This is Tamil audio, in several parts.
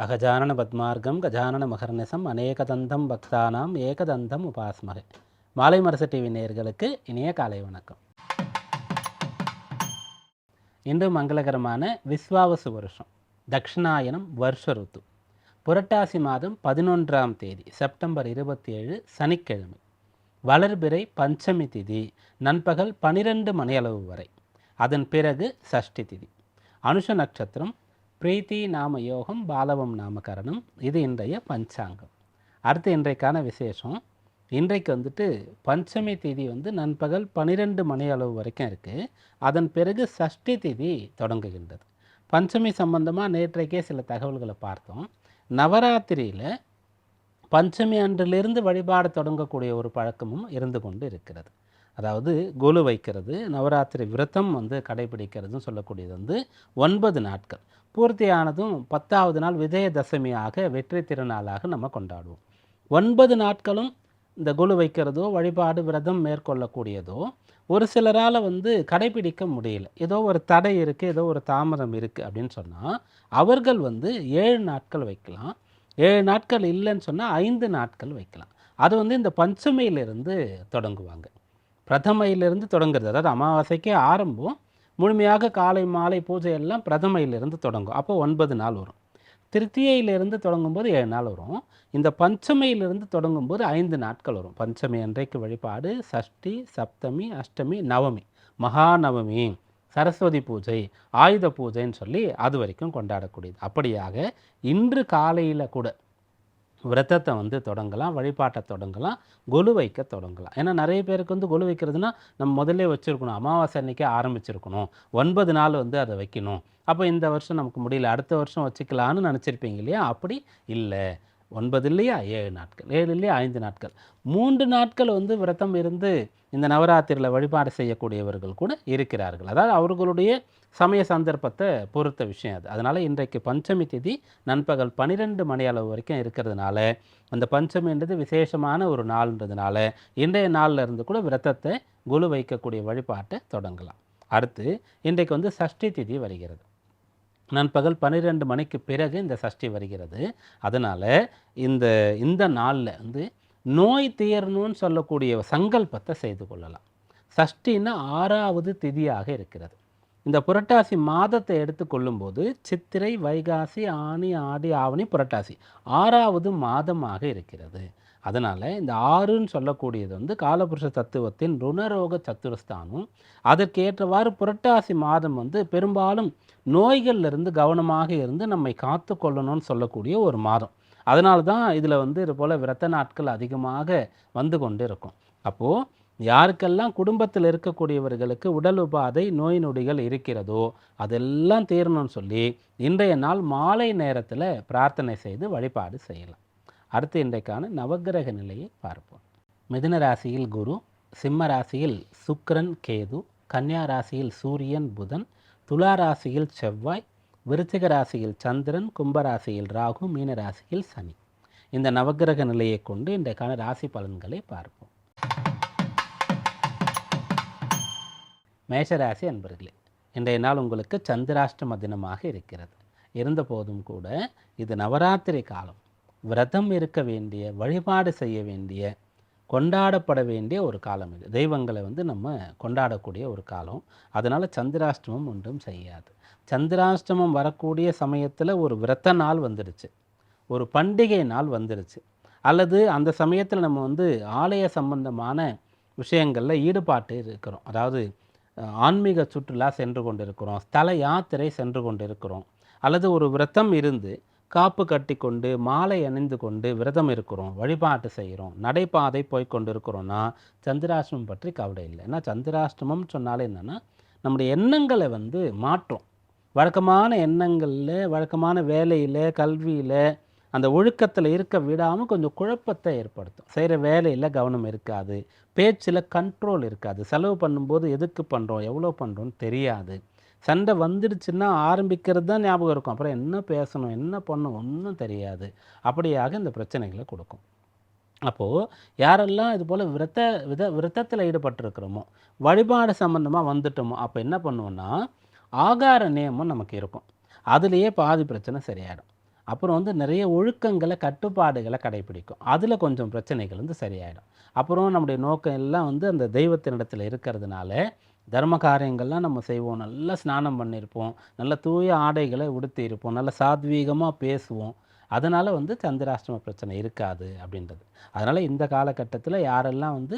அகஜானன பத்மார்க்கம் கஜானன மகர்நிசம் அநேகதந்தம் பக்தானாம் ஏகதந்தம் உபாஸ்மகை. மாலை மரச டிவி நேயர்களுக்கு இனிய காலை வணக்கம். இன்று மங்களகரமான விஸ்வாவசு வருஷம் தக்ஷிணாயனம் வருஷ ருத்து. புரட்டாசி மாதம் பதினொன்றாம் தேதி செப்டம்பர் இருபத்தி ஏழு சனிக்கிழமை. வளர்பிறை பஞ்சமி திதி நண்பகல் பனிரெண்டு மணியளவு வரை. அதன் பிறகு சஷ்டி திதி. அனுஷ நட்சத்திரம் பிரீத்தி நாம யோகம் பாலவம் நாமகரணம் இது இன்றைய பஞ்சாங்கம். அடுத்து இன்றைக்கான விசேஷம். இன்றைக்கு வந்துட்டு பஞ்சமி தேதி வந்து நண்பகல் பன்னிரெண்டு மணி அளவு வரைக்கும் இருக்குது அதன் பிறகு சஷ்டி தேதி தொடங்குகின்றது. பஞ்சமி சம்பந்தமாக நேற்றைக்கே சில தகவல்களை பார்த்தோம். நவராத்திரியில் பஞ்சமி அன்றிலிருந்து வழிபாடு தொடங்கக்கூடிய ஒரு பழக்கமும் இருந்து கொண்டு இருக்கிறது. அதாவது கொலு வைக்கிறது நவராத்திரி விரதம் வந்து கடைபிடிக்கிறதுன்னு சொல்லக்கூடியது வந்து ஒன்பது நாட்கள். பூர்த்தியானதும் பத்தாவது நாள் விஜயதசமியாக வெற்றி திருநாளாக நம்ம கொண்டாடுவோம். ஒன்பது நாட்களும் இந்த குழு வைக்கிறதோ வழிபாடு விரதம் மேற்கொள்ளக்கூடியதோ ஒரு சிலரால் வந்து கடைபிடிக்க முடியல. ஏதோ ஒரு தடை இருக்குது ஏதோ ஒரு தாமதம் இருக்குது அப்படின்னு சொன்னால் அவர்கள் வந்து ஏழு நாட்கள் வைக்கலாம். ஏழு நாட்கள் இல்லைன்னு சொன்னால் ஐந்து நாட்கள் வைக்கலாம். அது வந்து இந்த பஞ்சமையிலிருந்து தொடங்குவாங்க. பிரதமையிலிருந்து தொடங்குறது. அதாவது அமாவாசைக்கே ஆரம்பம். முழுமையாக காலை மாலை பூஜை எல்லாம் பிரதமையிலிருந்து தொடங்கும். அப்போ ஒன்பது நாள் வரும். திருத்தியையிலிருந்து தொடங்கும்போது ஏழு நாள் வரும். இந்த பஞ்சமையிலிருந்து தொடங்கும்போது ஐந்து நாட்கள் வரும். பஞ்சமி அன்றைக்கு வழிபாடு சஷ்டி சப்தமி அஷ்டமி நவமி மகாநவமி சரஸ்வதி பூஜை ஆயுத பூஜைன்னு சொல்லி அது வரைக்கும் கொண்டாடக்கூடியது. அப்படியாக இன்று காலையில் கூட விரதத்தை வந்து தொடங்கலாம் வழிபாட்டை தொடங்கலாம் கொலு வைக்க தொடங்கலாம். ஏன்னா நிறைய பேருக்கு வந்து கொலு வைக்கிறதுனா நம்ம முதல்ல வச்சுருக்கணும். அமாவாசை அன்னைக்கே ஆரம்பிச்சிருக்கணும். ஒன்பது நாள் வந்து அதை வைக்கணும். அப்போ இந்த வருஷம் நமக்கு முடியல. அடுத்த வருஷம் வச்சுக்கலான்னு நினச்சிருப்பீங்க இல்லையா? அப்படி இல்லை. ஒன்பது இல்லையா? ஏழு நாட்கள். ஏழு இல்லையா? ஐந்து நாட்கள். மூன்று நாட்கள் வந்து விரதம் இருந்து இந்த நவராத்திரியில் வழிபாடு செய்யக்கூடியவர்கள் கூட இருக்கிறார்கள். அதாவது அவர்களுடைய சமய சந்தர்ப்பத்தை பொறுத்த விஷயம் அது. அதனால் இன்றைக்கு பஞ்சமி திதி நண்பகல் பன்னிரெண்டு மணி அளவு வரைக்கும் இருக்கிறதுனால அந்த பஞ்சமின்றது விசேஷமான ஒரு நாள்ன்றதுனால இன்றைய நாளில் இருந்து கூட விரதத்தை குழு வைக்கக்கூடிய வழிபாட்டை தொடங்கலாம். அடுத்து இன்றைக்கு வந்து சஷ்டி திதி வருகிறது. நண்பகல் பன்னிரெண்டு மணிக்கு பிறகு இந்த சஷ்டி வருகிறது. அதனால் இந்த இந்த நாளில் வந்து நோய் தீரணும்னு சொல்லக்கூடிய சங்கல்பத்தை செய்து கொள்ளலாம். சஷ்டின்னா ஆறாவது திதியாக இருக்கிறது. இந்த புரட்டாசி மாதத்தை எடுத்துக்கொள்ளும்போது சித்திரை வைகாசி ஆனி ஆடி ஆவணி புரட்டாசி ஆறாவது மாதமாக இருக்கிறது. அதனால் இந்த ஆறுன்னு சொல்லக்கூடியது வந்து காலபுருஷ தத்துவத்தின் ருணரோக சத்துரஸ்தானம். அதற்கேற்றவாறு புரட்டாசி மாதம் வந்து பெரும்பாலும் நோய்கள்லேருந்து கவனமாக இருந்து நம்மை காத்து கொள்ளணும்னு சொல்லக்கூடிய ஒரு மாதம். அதனால தான் இதில் வந்து இது போல் விரத்த நாட்கள் அதிகமாக வந்து கொண்டு இருக்கும் அப்போது யாருக்கெல்லாம் குடும்பத்தில் இருக்கக்கூடியவர்களுக்கு உடல் உபாதை நோய் நொடிகள் இருக்கிறதோ அதெல்லாம் தீரணும்னு சொல்லி இன்றைய நாள் மாலை நேரத்தில் பிரார்த்தனை செய்து வழிபாடு செய்யலாம். அடுத்து இன்றைக்கான நவக்கிரக நிலையை பார்ப்போம். மிதுன ராசியில் குரு சிம்ம ராசியில் சுக்கரன் கேது கன்னியா ராசியில் சூரியன் புதன் துலா ராசியில் செவ்வாய் விருச்சிக ராசியில் சந்திரன் கும்பராசியில் ராகு மீன ராசியில் சனி. இந்த நவக்கிரக நிலையை கொண்டு இன்றைக்கான ராசி பலன்களை பார்ப்போம். மேஷராசி அன்பர்களே இன்றைய நாள் உங்களுக்கு சந்திராஷ்டம தினமாக இருக்கிறது. இருந்தபோதும் கூட இது நவராத்திரி காலம். விரதம் இருக்க வேண்டிய வழிபாடு செய்ய வேண்டிய கொண்டாடப்பட வேண்டிய ஒரு காலம் இது. தெய்வங்களை வந்து நம்ம கொண்டாடக்கூடிய ஒரு காலம். அதனால் சந்திராஷ்டமம் ஒன்றும் செய்யாது. சந்திராஷ்டமம் வரக்கூடிய சமயத்தில் ஒரு விரத நாள் வந்துடுச்சு ஒரு பண்டிகை நாள் வந்துடுச்சு அல்லது அந்த சமயத்தில் நம்ம வந்து ஆலய சம்பந்தமான விஷயங்களில் ஈடுபாட்டு இருக்கிறோம். அதாவது ஆன்மீக சுற்றுலா சென்று கொண்டிருக்கிறோம். ஸ்தல யாத்திரை சென்று கொண்டு இருக்கிறோம் அல்லது ஒரு விரதம் இருந்து காப்பு கட்டி கொண்டு மாலை அணிந்து கொண்டு விரதம் இருக்கிறோம் வழிபாட்டு செய்கிறோம் நடைபாதை போய் கொண்டு இருக்கிறோன்னா சந்திராஷ்டமம் பற்றி கவலை இல்லை. ஏன்னா சந்திராஷ்டமம் சொன்னாலே என்னென்னா நம்முடைய எண்ணங்களை வந்து மாற்றும். வழக்கமான எண்ணங்களில் வழக்கமான வேலையில் கல்வியில் அந்த ஒழுக்கத்தில் இருக்க விடாமல் கொஞ்சம் குழப்பத்தை ஏற்படுத்தும். செய்கிற வேலையில் கவனம் இருக்காது பேச்சில் கண்ட்ரோல் இருக்காது. செலவு பண்ணும்போது எதுக்கு பண்ணுறோம் எவ்வளோ பண்ணுறோன்னு தெரியாது. சண்டை வந்துடுச்சுன்னா ஆரம்பிக்கிறது தான் ஞாபகம் இருக்கும். அப்புறம் என்ன பேசணும் என்ன பண்ணணும் ஒன்றும் தெரியாது. அப்படியாக இந்த பிரச்சனைகளை கொடுக்கும். அப்போது யாரெல்லாம் இது போல் விரத வித விரத்தத்தில் ஈடுபட்டிருக்கிறோமோ வழிபாடு சம்மந்தமாக வந்துட்டோமோ அப்போ என்ன பண்ணுவோன்னா ஆகார நியமம் நமக்கு இருக்கும். அதுலேயே பாதி பிரச்சனை சரியாயிடும். அப்புறம் வந்து நிறைய ஒழுக்கங்களை கட்டுப்பாடுகளை கடைபிடிக்கும். அதில் கொஞ்சம் பிரச்சனைகள் வந்து சரியாயிடும். அப்புறம் நம்முடைய நோக்கம் எல்லாம் வந்து அந்த தெய்வத்தினிடத்தில் இருக்கிறதுனால தர்ம காரியங்கள்லாம் நம்ம செய்வோம். நல்லா ஸ்நானம் பண்ணியிருப்போம் நல்ல தூய ஆடைகளை உடுத்தி இருப்போம். நல்ல சாத்வீகமாக பேசுவோம். அதனால் வந்து சந்திராஷ்டம பிரச்சனை இருக்காது அப்படின்றது. அதனால் இந்த காலகட்டத்தில் யாரெல்லாம் வந்து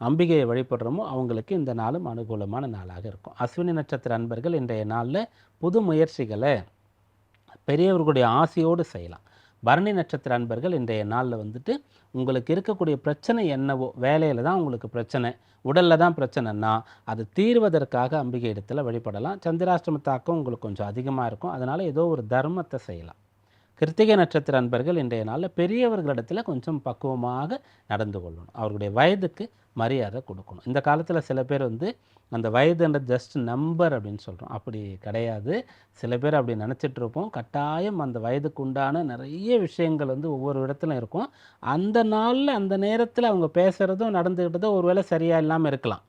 அம்பிகையை வழிபடுறோமோ அவங்களுக்கு இந்த நாளும் அனுகூலமான நாளாக இருக்கும். அஸ்வினி நட்சத்திர அன்பர்கள் இன்றைய நாளில் புது முயற்சிகளை பெரியவர்களுடைய ஆசையோடு செய்யலாம். பரணி நட்சத்திர அன்பர்கள் இன்றைய நாளில் வந்துட்டு உங்களுக்கு இருக்கக்கூடிய பிரச்சனை என்னவோ வேலையில் தான் உங்களுக்கு பிரச்சனை உடலில் தான் பிரச்சனைன்னா அது தீர்வதற்காக அம்பிகை இடத்துல வழிபடலாம். சந்திராஷ்டம தாக்கம் உங்களுக்கு கொஞ்சம் அதிகமாக இருக்கும். அதனால் ஏதோ ஒரு தர்மத்தை செய்யலாம். கிருத்திகை நட்சத்திர அன்பர்கள் இன்றைய நாளில் பெரியவர்களிடத்தில் கொஞ்சம் பக்குவமாக நடந்து கொள்ளணும். அவர்களுடைய வயதுக்கு மரியாதை கொடுக்கணும். இந்த காலத்தில் சில பேர் வந்து அந்த வயதுன்ற ஜஸ்ட் நம்பர் அப்படின்னு சொல்கிறோம் அப்படி கிடையாது. சில பேர் அப்படி நினச்சிட்ருப்போம் கட்டாயம் அந்த வயதுக்கு உண்டான நிறைய விஷயங்கள் வந்து ஒவ்வொரு இடத்துலையும் இருக்கும். அந்த நாளில் அந்த நேரத்தில் அவங்க பேசுகிறதும் நடந்துக்கிட்டதும் ஒருவேளை சரியாக இல்லாமல் இருக்கலாம்.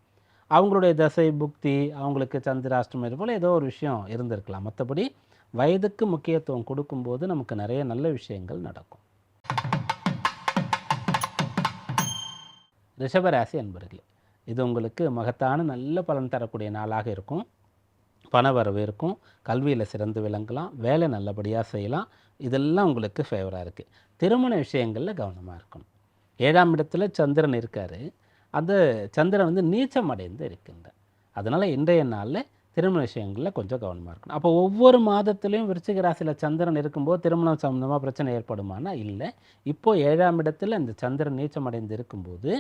அவங்களுடைய தசை புக்தி அவங்களுக்கு சந்திராஷ்டமம் இது போல் ஏதோ ஒரு விஷயம் இருந்திருக்கலாம். மற்றபடி வயதுக்கு முக்கியத்துவம் கொடுக்கும்போது நமக்கு நிறைய நல்ல விஷயங்கள் நடக்கும். ரிஷபராசி அன்பர்களே இது உங்களுக்கு மகத்தான நல்ல பலன் தரக்கூடிய நாளாக இருக்கும். பணவரவு இருக்கும். கல்வியில் சிறந்து விளங்கலாம். வேலை நல்லபடியாக செய்யலாம். இதெல்லாம் உங்களுக்கு ஃபேவராக இருக்குது திருமண விஷயங்களில் கவனமாக இருக்கணும். ஏழாம் இடத்துல சந்திரன் இருக்கார். அந்த சந்திரன் வந்து நீச்சம் அடைந்து இருக்கின்றார். அதனால் இன்றைய நாளில் திருமண விஷயங்களில் கொஞ்சம் கவனமாக இருக்கணும். அப்போ ஒவ்வொரு மாதத்துலேயும் விருச்சிக ராசியில் சந்திரன் இருக்கும்போது திருமணம் சம்மந்தமாக பிரச்சனை ஏற்படுமானா இல்லை. இப்போது ஏழாம் இடத்தில் இந்த சந்திரன் நீச்சம் அடைந்து இருக்கும்போது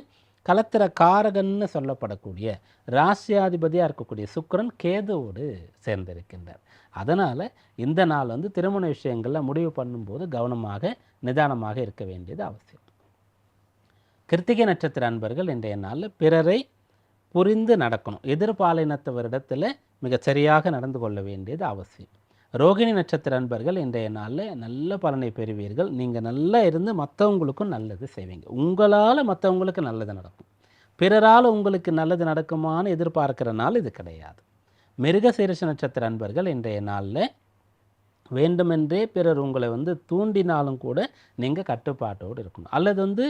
கலத்திர காரகன்னு சொல்லப்படக்கூடிய ராசியாதிபதியாக இருக்கக்கூடிய சுக்கிரன் கேதுவோடு சேர்ந்திருக்கின்றார். அதனால் இந்த நாள் வந்து திருமண விஷயங்களில் முடிவு பண்ணும்போது கவனமாக நிதானமாக இருக்க வேண்டியது அவசியம். கிருத்திகை நட்சத்திர அன்பர்கள் இன்றைய நாளில் பிறரை புரிந்து நடக்கணும். எதிர்பாலினத்தவரிடத்தில் மிகச் சரியாக நடந்து கொள்ள வேண்டியது அவசியம். ரோகிணி நட்சத்திர அன்பர்கள் இன்றைய நாளில் நல்ல பலனை பெறுவீர்கள். நீங்கள் நல்லா இருந்து மற்றவங்களுக்கும் நல்லது செய்வீங்க. உங்களால் மற்றவங்களுக்கு நல்லது நடக்கும். பிறரால் உங்களுக்கு நல்லது நடக்குமான்னு எதிர்பார்க்கிற நாள் இது கிடையாது. மிருகசீரிஷ நட்சத்திர அன்பர்கள் இன்றைய நாளில் வேண்டுமென்றே பிறர் உங்களை வந்து தூண்டினாலும் கூட நீங்கள் கட்டுப்பாட்டோடு இருக்கணும். அல்லது வந்து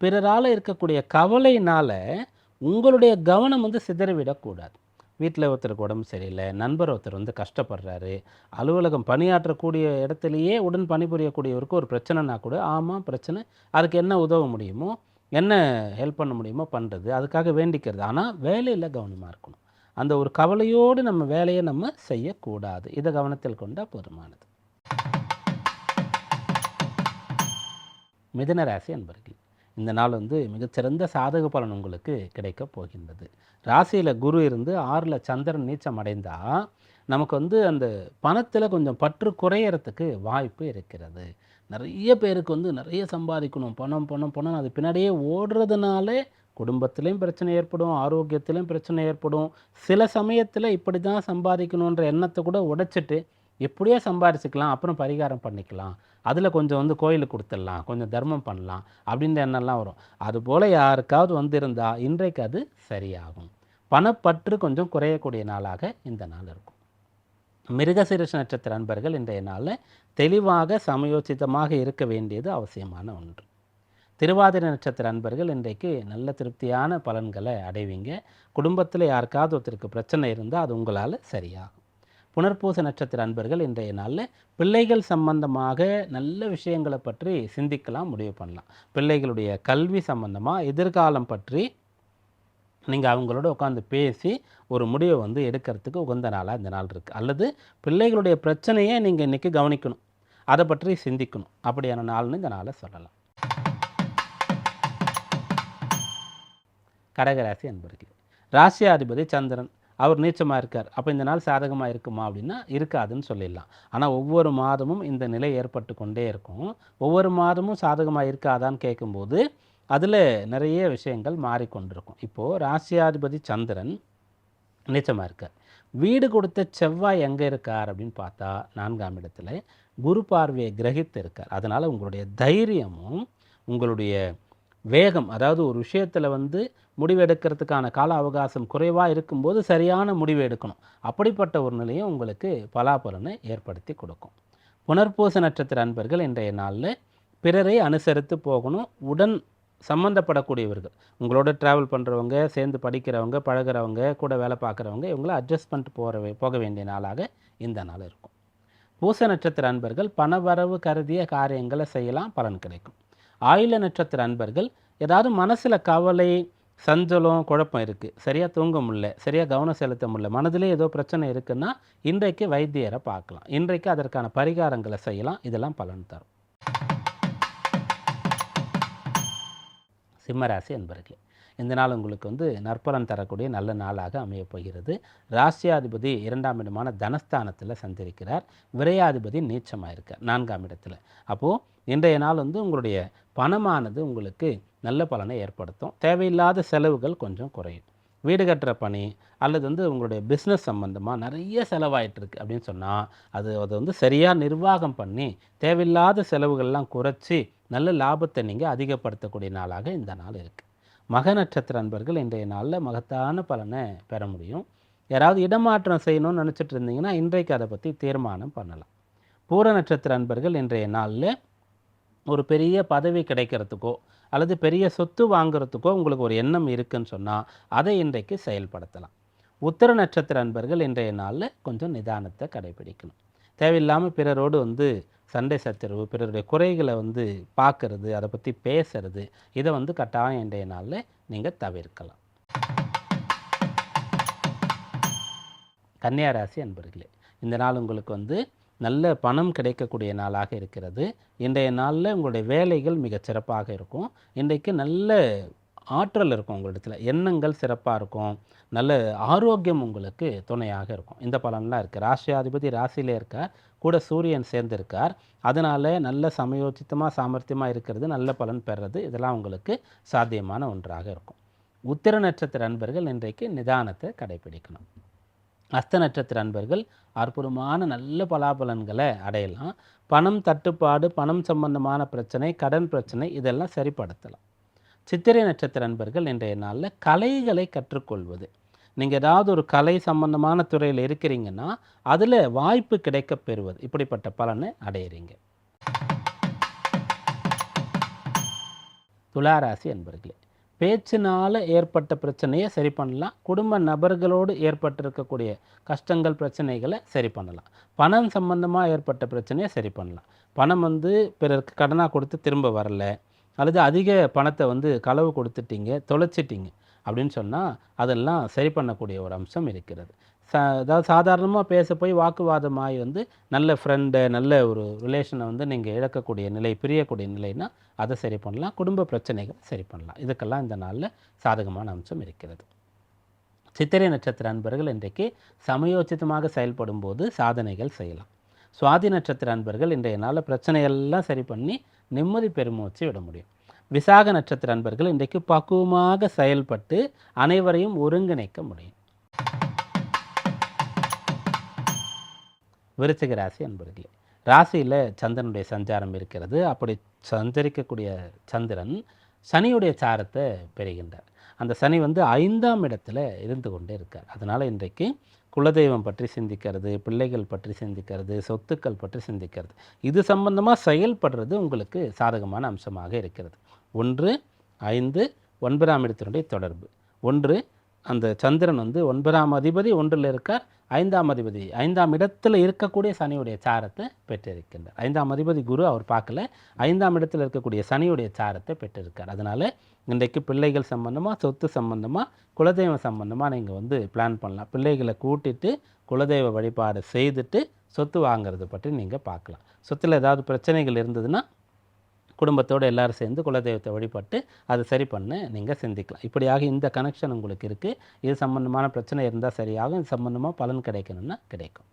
பிறரால் இருக்கக்கூடிய கவலையினால் உங்களுடைய கவனம் வந்து சிதறிவிடக்கூடாது. வீட்டில் ஒருத்தருக்கு உடம்பு சரியில்லை நண்பர் ஒருத்தர் வந்து கஷ்டப்படுறாரு அலுவலகம் பணியாற்றக்கூடிய இடத்துலையே உடன் பணிபுரியக்கூடியவருக்கு ஒரு பிரச்சனைனா கூட ஆமாம் பிரச்சனை அதுக்கு என்ன உதவ முடியுமோ என்ன ஹெல்ப் பண்ண முடியுமோ பண்ணுறது அதுக்காக வேண்டிக்கிறது. ஆனால் வேலையில் கவனமாக இருக்கணும். அந்த ஒரு கவலையோடு நம்ம வேலையை நம்ம செய்யக்கூடாது. இதை கவனத்தில் கொண்டால் போதுமானது. மிதனராசி அன்பர்கள் இந்த நாள் வந்து மிகச்சிறந்த சாதக பலன் உங்களுக்கு கிடைக்கப் போகின்றது. ராசியில் குரு இருந்து ஆறில் சந்திரன் நீச்சம் அடைந்தால் நமக்கு வந்து அந்த பணத்தில் கொஞ்சம் பற்று குறையறதுக்கு வாய்ப்பு இருக்கிறது. நிறைய பேருக்கு வந்து நிறைய சம்பாதிக்கணும். பணம் பணம் பணம் அது பின்னாடியே ஓடுறதுனாலே குடும்பத்திலையும் பிரச்சனை ஏற்படும் ஆரோக்கியத்திலையும் பிரச்சனை ஏற்படும். சில சமயத்தில் இப்படி தான் சம்பாதிக்கணுன்ற எண்ணத்தை கூட உடைச்சிட்டு எப்படியோ சம்பாரிச்சுக்கலாம் அப்புறம் பரிகாரம் பண்ணிக்கலாம். அதில் கொஞ்சம் வந்து கோயிலுக்கு கொடுத்துடலாம் கொஞ்சம் தர்மம் பண்ணலாம் அப்படின்ற எண்ணம்லாம் வரும். அதுபோல் யாருக்காவது வந்திருந்தா இன்றைக்கு அது சரியாகும். பணப்பற்று கொஞ்சம் குறையக்கூடிய நாளாக இந்த நாள் இருக்கும். மிருகசிரிஷ நட்சத்திர அன்பர்கள் இன்றைய நாளில் தெளிவாக சமயோசிதமாக இருக்க வேண்டியது அவசியமான ஒன்று. திருவாதிரை நட்சத்திர அன்பர்கள் இன்றைக்கு நல்ல திருப்தியான பலன்களை அடைவீங்க. குடும்பத்தில் யாருக்காவது ஒருத்தருக்கு பிரச்சனை இருந்தால் அது உங்களால் சரியாகும். புனர்பூச நட்சத்திர அன்பர்கள் இன்றைய நாளில் பிள்ளைகள் சம்பந்தமாக நல்ல விஷயங்களை பற்றி சிந்திக்கலாம் முடிவு பண்ணலாம். பிள்ளைகளுடைய கல்வி சம்பந்தமாக எதிர்காலம் பற்றி நீங்கள் அவங்களோட உட்காந்து பேசி ஒரு முடிவை வந்து எடுக்கிறதுக்கு உகந்த நாளாக இந்த நாள் இருக்குது அல்லது பிள்ளைகளுடைய பிரச்சனையை நீங்கள் இன்றைக்கி கவனிக்கணும். அதை பற்றி சிந்திக்கணும். அப்படியான நாள்னு இந்த நாளை சொல்லலாம். கடகராசி அன்பர்கள் ராசியாதிபதி சந்திரன். அவர் நீச்சமாக இருக்கார். அப்போ இந்த நாள் சாதகமாக இருக்குமா அப்படின்னா இருக்காதுன்னு சொல்லிடலாம். ஆனால் ஒவ்வொரு மாதமும் இந்த நிலை ஏற்பட்டு கொண்டே இருக்கும். ஒவ்வொரு மாதமும் சாதகமாக இருக்காதான்னு கேட்கும்போது அதில் நிறைய விஷயங்கள் மாறிக்கொண்டிருக்கும். இப்போது ராசியாதிபதி சந்திரன் நீச்சமாக இருக்கார். வீடு கொடுத்த செவ்வாய் எங்கே இருக்கார் அப்படின்னு பார்த்தா நான்காம் இடத்துல குரு பார்வையை கிரகித்து இருக்கார். அதனால் உங்களுடைய தைரியமும் உங்களுடைய வேகம் அதாவது ஒரு விஷயத்தில் வந்து முடிவெடுக்கிறதுக்கான கால அவகாசம் குறைவாக இருக்கும்போது சரியான முடிவு எடுக்கணும் அப்படிப்பட்ட ஒரு நிலையை உங்களுக்கு பலாபலனை ஏற்படுத்தி கொடுக்கும். புனர்பூச நட்சத்திர அன்பர்கள் இன்றைய நாளில் பிறரை அனுசரித்து போகணும். உடன் சம்மந்தப்படக்கூடியவர்கள் உங்களோட ட்ராவல் பண்ணுறவங்க சேர்ந்து படிக்கிறவங்க பழகுறவங்க கூட வேலை பார்க்குறவங்க இவங்கள அட்ஜஸ்ட் பண்ணிட்டு போகிற போக வேண்டிய நாளாக இந்த நாள் இருக்கும். பூச நட்சத்திர அன்பர்கள் பணவரவு கருதிய காரியங்களை செய்யலாம் பலன் கிடைக்கும். ஆயுள நட்சத்திர அன்பர்கள் ஏதாவது மனசில் கவலை சஞ்சலம் குழப்பம் இருக்குது சரியாக தூங்க முடியல சரியாக கவனம் செலுத்த முடியல மனதிலே ஏதோ பிரச்சனை இருக்குன்னா இன்றைக்கு வைத்தியரை பார்க்கலாம். இன்றைக்கு அதற்கான பரிகாரங்களை செய்யலாம். இதெல்லாம் பலன் தரும். சிம்மராசி என்பர்களே இந்த நாள் உங்களுக்கு வந்து நற்பலன் தரக்கூடிய நல்ல நாளாக அமையப் போகிறது. ராசியாதிபதி இரண்டாம் இடமான தனஸ்தானத்தில் சந்திருக்கிறார். விரையாதிபதி நீச்சமாக இருக்கார் நான்காம் இடத்துல. அப்போது இன்றைய நாள் வந்து உங்களுடைய பணமானது உங்களுக்கு நல்ல பலனை ஏற்படுத்தும். தேவையில்லாத செலவுகள் கொஞ்சம் குறையும். வீடு கட்டுற பணி அல்லது வந்து உங்களுடைய பிஸ்னஸ் சம்மந்தமாக நிறைய செலவாயிட்டுருக்கு அப்படின்னு சொன்னால் அது அதை வந்து சரியாக நிர்வாகம் பண்ணி தேவையில்லாத செலவுகள்லாம் குறைச்சி நல்ல லாபத்தை நீங்கள் அதிகப்படுத்தக்கூடிய நாளாக இந்த நாள் இருக்குது மக நட்சத்திர அன்பர்கள் இன்றைய நாளில் மகத்தான பலனை பெற முடியும். யாராவது இடமாற்றம் செய்யணும்னு நினச்சிட்டு இருந்தீங்கன்னா இன்றைக்கு அதை பற்றி தீர்மானம் பண்ணலாம். பூர நட்சத்திர அன்பர்கள் இன்றைய நாளில் ஒரு பெரிய பதவி கிடைக்கிறதுக்கோ அல்லது பெரிய சொத்து வாங்குறதுக்கோ உங்களுக்கு ஒரு எண்ணம் இருக்குன்னு சொன்னால் அதை இன்றைக்கு செயல்படுத்தலாம். உத்தர நட்சத்திர அன்பர்கள் இன்றைய நாளில் கொஞ்சம் நிதானத்தை கடைபிடிக்கணும். தேவையில்லாமல் பிறரோடு வந்து சண்டை சச்சரவு பிறருடைய குறைகளை வந்து பார்க்கறது அதை பற்றி பேசுறது இதை வந்து கட்டாயம் இன்றைய நாளில் நீங்கள் தவிர்க்கலாம். கன்னியா ராசி அன்பர்களே இந்த நாள் உங்களுக்கு வந்து நல்ல பணம் கிடைக்கக்கூடிய நாளாக இருக்கிறது. இன்றைய நாளில் உங்களுடைய வேலைகள் மிகச் சிறப்பாக இருக்கும். இன்றைக்கு நல்ல ஆற்றல் இருக்கும் உங்களிடத்தில் எண்ணங்கள் சிறப்பாக இருக்கும். நல்ல ஆரோக்கியம் உங்களுக்கு துணையாக இருக்கும். இந்த பலன்லாம் இருக்குது ராசியாதிபதி ராசியிலே இருக்கார் கூட சூரியன் சேர்ந்திருக்கார். அதனால் நல்ல சமயோச்சித்தமாக சாமர்த்தியமாக இருக்கிறது நல்ல பலன் பெறுறது இதெல்லாம் உங்களுக்கு சாத்தியமான ஒன்றாக இருக்கும். உத்திர நட்சத்திர அன்பர்கள் இன்றைக்கு நிதானத்தை கடைபிடிக்கணும். அஸ்த நட்சத்திர அன்பர்கள் அற்புதமான நல்ல பலாபலன்களை அடையலாம். பணம் தட்டுப்பாடு பணம் சம்பந்தமான பிரச்சனை கடன் பிரச்சனை இதெல்லாம் சரிப்படுத்தலாம். சித்திரை நட்சத்திர அன்பர்கள் இன்றைய நாளில் கலைகளை கற்றுக்கொள்வது. நீங்கள் ஏதாவது ஒரு கலை சம்பந்தமான துறையில் இருக்கிறீங்கன்னா அதில் வாய்ப்பு கிடைக்க பெறுவது. இப்படிப்பட்ட பலனை அடையிறீங்க. துளாராசி அன்பர்களே பேச்சினால் ஏற்பட்ட பிரச்சனையை சரி பண்ணலாம். குடும்ப நபர்களோடு ஏற்பட்டிருக்கக்கூடிய கஷ்டங்கள் பிரச்சனைகளை சரி பண்ணலாம். பணம் சம்பந்தமாக ஏற்பட்ட பிரச்சனையை சரி பண்ணலாம். பணம் வந்து பிறருக்கு கடனாக கொடுத்து திரும்ப வரல. அல்லது அதிக பணத்தை வந்து களவு கொடுத்துட்டீங்க தொலைச்சிட்டீங்க அப்படின்னு சொன்னால் அதெல்லாம் சரி பண்ணக்கூடிய ஒரு அம்சம் இருக்கிறது. ச அதாவது சாதாரணமாக பேச போய் வாக்குவாதமாகி வந்து நல்ல ஃப்ரெண்டை நல்ல ஒரு ரிலேஷனை வந்து நீங்கள் இழக்கக்கூடிய நிலை பிரியக்கூடிய நிலைனா அதை சரி பண்ணலாம். குடும்ப பிரச்சனைகளை சரி பண்ணலாம். இதுக்கெல்லாம் இந்த நாளில் சாதகமான அம்சம் இருக்கிறது. சித்திரை நட்சத்திர அன்பர்கள் இன்றைக்கு சமயோச்சிதமாக செயல்படும் போது சாதனைகள் செய்யலாம். சுவாதி நட்சத்திர அன்பர்கள் இன்றைய நாளில் பிரச்சனையெல்லாம் சரி பண்ணி நிம்மதி பெருமூச்சு விட முடியும். விசாக நட்சத்திர அன்பர்கள் இன்றைக்கு பக்குவமாக செயல்பட்டு அனைவரையும் ஒருங்கிணைக்க முடியும். விருச்சிக ராசி அன்பர்களே ராசியில் சந்திரனுடைய சஞ்சாரம் இருக்கிறது. அப்படி சஞ்சரிக்கக்கூடிய சந்திரன் சனியுடைய சாரத்தை பெறுகின்றார். அந்த சனி வந்து ஐந்தாம் இடத்துல இருந்து கொண்டே இருக்கார். அதனால் இன்றைக்கு குலதெய்வம் பற்றி சிந்திக்கிறது பிள்ளைகள் பற்றி சிந்திக்கிறது சொத்துக்கள் பற்றி சிந்திக்கிறது. இது சம்பந்தமாக செயல்படுறது உங்களுக்கு சாதகமான அம்சமாக இருக்கிறது. ஒன்று ஐந்து ஒன்பதாம் இடத்தினுடைய தொடர்பு. ஒன்று அந்த சந்திரன் வந்து ஒன்பதாம் அதிபதி ஒன்றில் இருக்கார். ஐந்தாம் அதிபதி ஐந்தாம் இடத்தில் இருக்கக்கூடிய சனியுடைய சாரத்தை பெற்றிருக்கின்றார். ஐந்தாம் அதிபதி குரு அவர் பார்க்கல. ஐந்தாம் இடத்தில் இருக்கக்கூடிய சனியுடைய சாரத்தை பெற்றிருக்கார். அதனால் இன்றைக்கு பிள்ளைகள் சம்மந்தமாக சொத்து சம்மந்தமாக குலதெய்வம் சம்மந்தமாக நீங்கள் வந்து பிளான் பண்ணலாம். பிள்ளைகளை கூட்டிட்டு குலதெய்வ வழிபாடு செய்துட்டு சொத்து வாங்கிறது பற்றி நீங்கள் பார்க்கலாம். சொத்தில் ஏதாவது பிரச்சனைகள் இருந்ததுன்னா குடும்பத்தோடு எல்லோரும் சேர்ந்து குலதெய்வத்தை வழிபட்டு அதை சரி பண்ண நீங்கள் சிந்திக்கலாம். இப்படியாக இந்த கனெக்ஷன் உங்களுக்கு இருக்குது இது சம்மந்தமான பிரச்சனை இருந்தால் சரியாகும். இது சம்மந்தமாக பலன் கிடைக்கணும்னா கிடைக்கும்.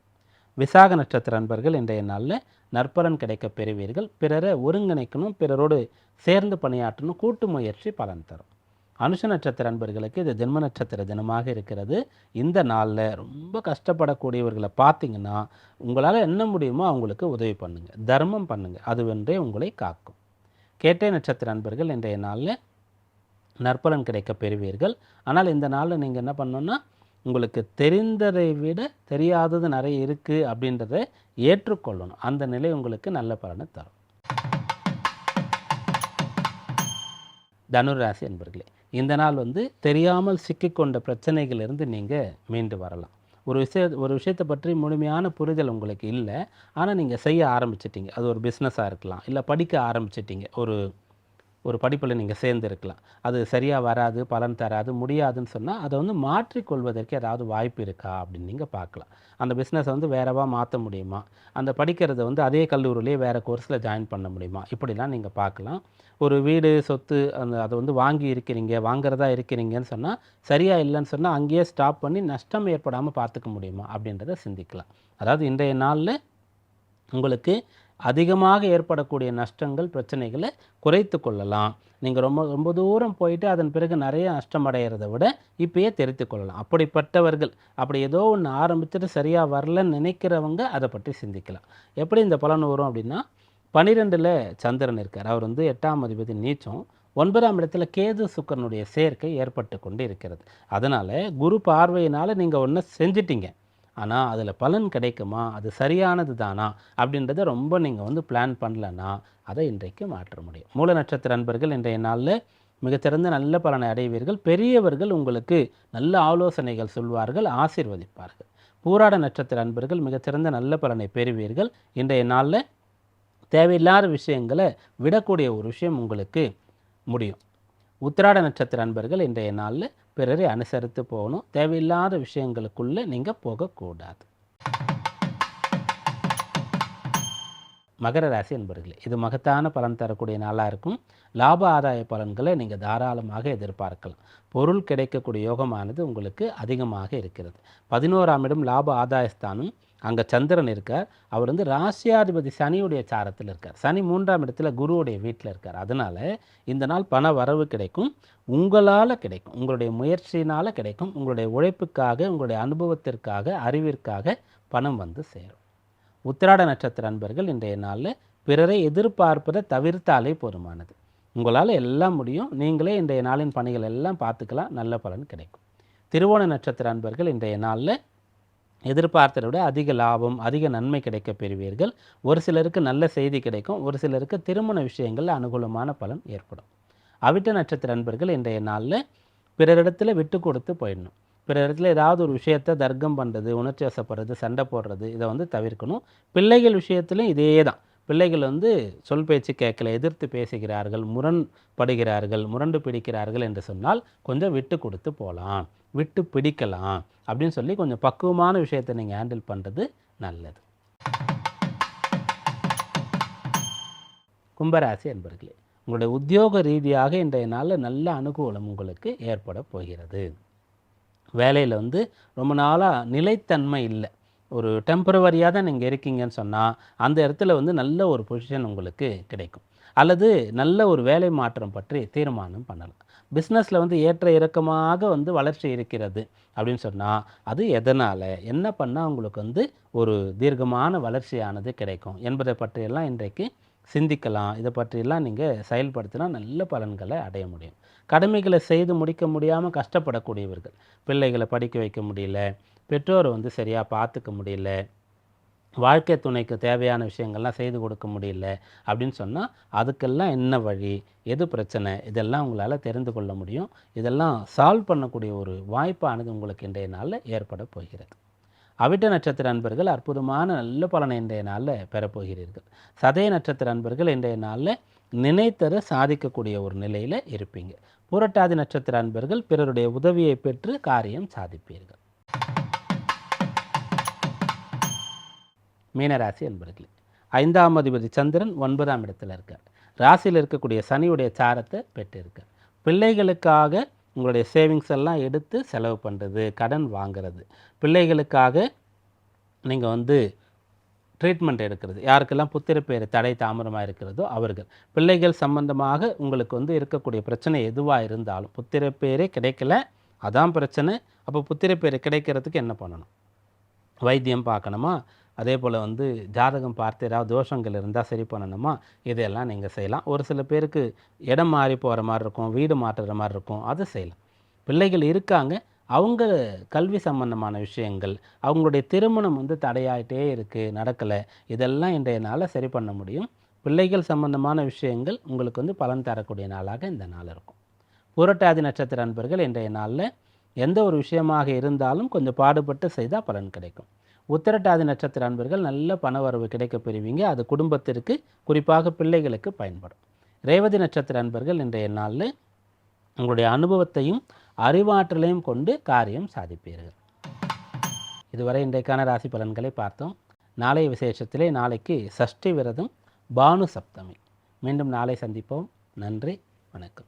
விசாக நட்சத்திர அன்பர்கள் இன்றைய நாளில் நற்பலன் கிடைக்க பெறுவீர்கள். பிறரை ஒருங்கிணைக்கணும் பிறரோடு சேர்ந்து பணியாற்றணும் கூட்டு முயற்சி பலன் தரும். அனுஷ நட்சத்திர அன்பர்களுக்கு இது ஜென்ம நட்சத்திர தினமாக இருக்கிறது. இந்த நாளில் ரொம்ப கஷ்டப்படக்கூடியவர்களை பார்த்தீங்கன்னா உங்களால் என்ன முடியுமோ அவங்களுக்கு உதவி பண்ணுங்கள் தர்மம் பண்ணுங்கள் அது வென்றே உங்களை காக்கும். கேட்டை நட்சத்திர அன்பர்கள் இன்றைய நாளில் நற்பலன் கிடைக்க பெறுவீர்கள். ஆனால் இந்த நாளில் நீங்கள் என்ன பண்ணணுன்னா உங்களுக்கு தெரிந்ததை விட தெரியாதது நிறைய இருக்குது அப்படின்றத ஏற்றுக்கொள்ளணும். அந்த நிலை உங்களுக்கு நல்ல பலனை தரும். தனுராசி என்பர்களே இந்த நாள் வந்து தெரியாமல் சிக்கிக்கொண்ட பிரச்சனைகளிலிருந்து நீங்கள் மீண்டு வரலாம். ஒரு விஷய ஒரு விஷயத்தை பற்றி முழுமையான புரிதல் உங்களுக்கு இல்லை. ஆனால் நீங்கள் செய்ய ஆரம்பிச்சிட்டீங்க. அது ஒரு பிஸ்னஸாக இருக்கலாம். இல்லை படிக்க ஆரம்பிச்சிட்டீங்க. ஒரு ஒரு படிப்பில் நீங்கள் சேர்ந்துருக்கலாம். அது சரியாக வராது பலன் தராது முடியாதுன்னு சொன்னால் அதை வந்து மாற்றிக்கொள்வதற்கு ஏதாவது வாய்ப்பு இருக்கா அப்படின்னு நீங்கள் பார்க்கலாம். அந்த பிஸ்னஸை வந்து வேறவா மாற்ற முடியுமா? அந்த படிக்கிறத வந்து அதே கல்லூரியிலே வேறு கோர்ஸில் ஜாயின் பண்ண முடியுமா? இப்படிலாம் நீங்கள் பார்க்கலாம். ஒரு வீடு சொத்து அந்த அதை வந்து வாங்கி இருக்கிறீங்க வாங்குறதா இருக்கிறீங்கன்னு சொன்னால் சரியாக இல்லைன்னு சொன்னால் அங்கேயே ஸ்டாப் பண்ணி நஷ்டம் ஏற்படாமல் பார்த்துக்க முடியுமா அப்படின்றத சிந்திக்கலாம். அதாவது இன்றைய நாளில் உங்களுக்கு அதிகமாக ஏற்படக்கூடிய நஷ்டங்கள் பிரச்சனைகளை குறைத்து கொள்ளலாம். நீங்கள் ரொம்ப ரொம்ப தூரம் போயிட்டு அதன் பிறகு நிறைய நஷ்டம் அடைகிறத விட இப்பயே தெரித்து கொள்ளலாம். அப்படிப்பட்டவர்கள் அப்படி ஏதோ ஒன்று ஆரம்பிச்சுட்டு சரியாக வரலன்னு நினைக்கிறவங்க அதை பற்றி சிந்திக்கலாம். எப்படி இந்த பலன் வரும் அப்படின்னா பனிரெண்டில் சந்திரன் இருக்கார். அவர் வந்து எட்டாம் அதிபதி நீச்சம். ஒன்பதாம் இடத்துல கேது சுக்கரனுடைய சேர்க்கை ஏற்பட்டு கொண்டு இருக்கிறது. அதனால் குரு பார்வையினால் நீங்கள் ஒன்று செஞ்சிட்டீங்க. ஆனால் அதில் பலன் கிடைக்குமா? அது சரியானது தானா? அப்படின்றத ரொம்ப நீங்கள் வந்து பிளான் பண்ணலன்னா அதை இன்றைக்கு மாற்ற முடியும். மூல நட்சத்திர அன்பர்கள் இன்றைய நாளில் மிகச்சிறந்த நல்ல பலனை அடைவீர்கள். பெரியவர்கள் உங்களுக்கு நல்ல ஆலோசனைகள் சொல்வார்கள் ஆசிர்வதிப்பார்கள். பூராட நட்சத்திர அன்பர்கள் மிகச்சிறந்த நல்ல பலனை பெறுவீர்கள். இன்றைய நாளில் தேவையில்லாத விஷயங்களை விடக்கூடிய ஒரு விஷயம் உங்களுக்கு முடியும். உத்திராட நட்சத்திர அன்பர்கள் இன்றைய நாளில் பிறரை அனுசரித்து போகணும். தேவையில்லாத விஷயங்களுக்குள்ளே நீங்கள் போகக்கூடாது. மகர ராசி என்பர்களே இது மகத்தான பலன் தரக்கூடிய நாளாக இருக்கும். லாப ஆதாய பலன்களை நீங்கள் தாராளமாக எதிர்பார்க்கலாம். பொருள் கிடைக்கக்கூடிய யோகமானது உங்களுக்கு அதிகமாக இருக்கிறது. பதினோராம் இடம் லாப ஆதாயஸ்தானம். அங்கே சந்திரன் இருக்கார். அவர் வந்து ராசியாதிபதி சனியுடைய சாரத்தில் இருக்கார். சனி மூன்றாம் இடத்துல குருவுடைய வீட்டில் இருக்கார். அதனால் இந்த நாள் பண வரவு கிடைக்கும். உங்களால் கிடைக்கும். உங்களுடைய முயற்சியினால் கிடைக்கும். உங்களுடைய உழைப்புக்காக உங்களுடைய அனுபவத்திற்காக அறிவிற்காக பணம் வந்து சேரும். உத்திராட நட்சத்திர அன்பர்கள் இன்றைய நாளில் பிறரை எதிர்பார்ப்பதை தவிர்த்தாலே போதுமானது. உங்களால் எல்லாம் முடியும். நீங்களே இன்றைய நாளின் பணிகள் எல்லாம் பார்த்துக்கலாம். நல்ல பலன் கிடைக்கும். திருவோண நட்சத்திர அன்பர்கள் இன்றைய நாளில் எதிர்பார்த்ததை விட அதிக லாபம் அதிக நன்மை கிடைக்க பெறுவீர்கள். ஒரு சிலருக்கு நல்ல செய்தி கிடைக்கும். ஒரு சிலருக்கு திருமண விஷயங்களில் அனுகூலமான பலன் ஏற்படும். அவிட்ட நட்சத்திர அன்பர்கள் இன்றைய நாளில் பிறரிடத்தில் விட்டு கொடுத்து போயிடணும். பிற இடத்துல ஏதாவது ஒரு விஷயத்தை தர்க்கம் பண்ணுறது உணர்ச்சி வசப்படுறது சண்டை போடுறது இதை வந்து தவிர்க்கணும். பிள்ளைகள் விஷயத்துலையும் இதே தான் பிள்ளைகள் வந்து சொல் பேச்சு கேட்கல எதிர்த்து பேசுகிறார்கள் முரண்படுகிறார்கள் முரண்டு பிடிக்கிறார்கள் என்று சொன்னால் கொஞ்சம் விட்டு கொடுத்து போகலாம் விட்டு பிடிக்கலாம் அப்படின்னு சொல்லி கொஞ்சம் பக்குவமான விஷயத்தை நீங்கள் ஹேண்டில் பண்ணுறது நல்லது. கும்பராசி என்பர்களே உங்களுடைய உத்தியோக ரீதியாக இன்றைய நாளில் நல்ல அனுகூலம் உங்களுக்கு ஏற்பட போகிறது. வேலையில் வந்து ரொம்ப நாளாக நிலைத்தன்மை இல்லை. ஒரு டெம்பரவரியாக தான் நீங்கள் இருக்கீங்கன்னு சொன்னால் அந்த இடத்துல வந்து நல்ல ஒரு பொசிஷன் உங்களுக்கு கிடைக்கும். அல்லது நல்ல ஒரு வேலை மாற்றம் பற்றி தீர்மானம் பண்ணலாம். பிஸ்னஸில் வந்து ஏற்ற இறக்கமாக வந்து வளர்ச்சி இருக்கிறது அப்படின்னு சொன்னால் அது எதனால்? என்ன பண்ணால் உங்களுக்கு வந்து ஒரு தீர்க்கமான வளர்ச்சியானது கிடைக்கும்? என்பதை பற்றியெல்லாம் இன்றைக்கு சிந்திக்கலாம். இதை பற்றியெல்லாம் நீங்கள் செயல்படுத்தினா நல்ல பலன்களை அடைய முடியும். கடமைகளை செய்து முடிக்க முடியாமல் கஷ்டப்படக்கூடியவர்கள். பிள்ளைகளை படிக்க வைக்க முடியல பெற்றோரை வந்து சரியாக பார்த்துக்க முடியல வாழ்க்கை துணைக்கு தேவையான விஷயங்கள்லாம் செய்து கொடுக்க முடியல அப்படின்னு சொன்னால் அதுக்கெல்லாம் என்ன வழி எது பிரச்சனை இதெல்லாம் உங்களால் தெரிந்து கொள்ள முடியும். இதெல்லாம் சால்வ் பண்ணக்கூடிய ஒரு வாய்ப்பானது உங்களுக்கு இன்றைய நாளில் ஏற்பட போகிறது. அவிட்ட நட்சத்திர அன்பர்கள் அற்புதமான நல்ல பலனை இன்றைய நாளில் பெறப்போகிறீர்கள். சதய நட்சத்திர அன்பர்கள் இன்றைய நாளில் நினைத்தர சாதிக்கக்கூடிய ஒரு நிலையில் இருப்பீங்க. புரட்டாதி நட்சத்திர அன்பர்கள் பிறருடைய உதவியை பெற்று காரியம் சாதிப்பீர்கள். மீனராசி அன்பர்களே ஐந்தாம் அதிபதி சந்திரன் ஒன்பதாம் இடத்தில் இருக்கார். ராசியில் இருக்கக்கூடிய சனியுடைய சாரத்தை பெற்றிருக்கார். பிள்ளைகளுக்காக உங்களுடைய சேவிங்ஸ் எல்லாம் எடுத்து செலவு பண்ணுறது கடன் வாங்குறது. பிள்ளைகளுக்காக நீங்கள் வந்து ட்ரீட்மெண்ட் எடுக்கிறது. யாருக்கெல்லாம் புத்திரப்பேறு தடை தாமதமாக இருக்கிறதோ அவர்கள். பிள்ளைகள் சம்பந்தமாக உங்களுக்கு வந்து இருக்கக்கூடிய பிரச்சனை எதுவாக இருந்தாலும் புத்திரப்பேரே கிடைக்கல அதான் பிரச்சனை. அப்போ புத்திரப்பேறு கிடைக்கிறதுக்கு என்ன பண்ணணும்? வைத்தியம் பார்க்கணுமா? அதே போல் வந்து ஜாதகம் பார்த்து ஏதாவது தோஷங்கள் இருந்தால் சரி பண்ணணுமா? இதையெல்லாம் நீங்கள் செய்யலாம். ஒரு சில பேருக்கு இடம் மாறி போகிற மாதிரி இருக்கும் வீடு மாற்றுற மாதிரி இருக்கும் அதை செய்யலாம். பிள்ளைகள் இருக்காங்க அவங்க கல்வி சம்பந்தமான விஷயங்கள் அவங்களுடைய திருமணம் வந்து தடையாயிட்டே இருக்குது நடக்கலை இதெல்லாம் இன்றைய நாளில் சரி பண்ண முடியும். பிள்ளைகள் சம்பந்தமான விஷயங்கள் உங்களுக்கு வந்து பலன் தரக்கூடிய நாளாக இந்த நாள் இருக்கும். புரட்டாதி நட்சத்திர அன்பர்கள் இன்றைய நாளில் எந்த ஒரு விஷயமாக இருந்தாலும் கொஞ்சம் பாடுபட்டு செய்தால் பலன் கிடைக்கும். உத்திரட்டாதி நட்சத்திர அன்பர்கள் நல்ல பணவரவு கிடைக்க பெறுவீங்க. அது குடும்பத்திற்கு குறிப்பாக பிள்ளைகளுக்கு பயன்படும். ரேவதி நட்சத்திர அன்பர்கள் இன்றைய நாளில் உங்களுடைய அனுபவத்தையும் அறிவாற்றலையும் கொண்டு காரியம் சாதிப்பீர்கள். இதுவரை இன்றைக்கான ராசி பலன்களை பார்த்தோம். நாளைய விசேஷத்திலே நாளைக்கு சஷ்டி விரதம் பானு சப்தமி மீண்டும் நாளை சந்திப்போம். நன்றி வணக்கம்.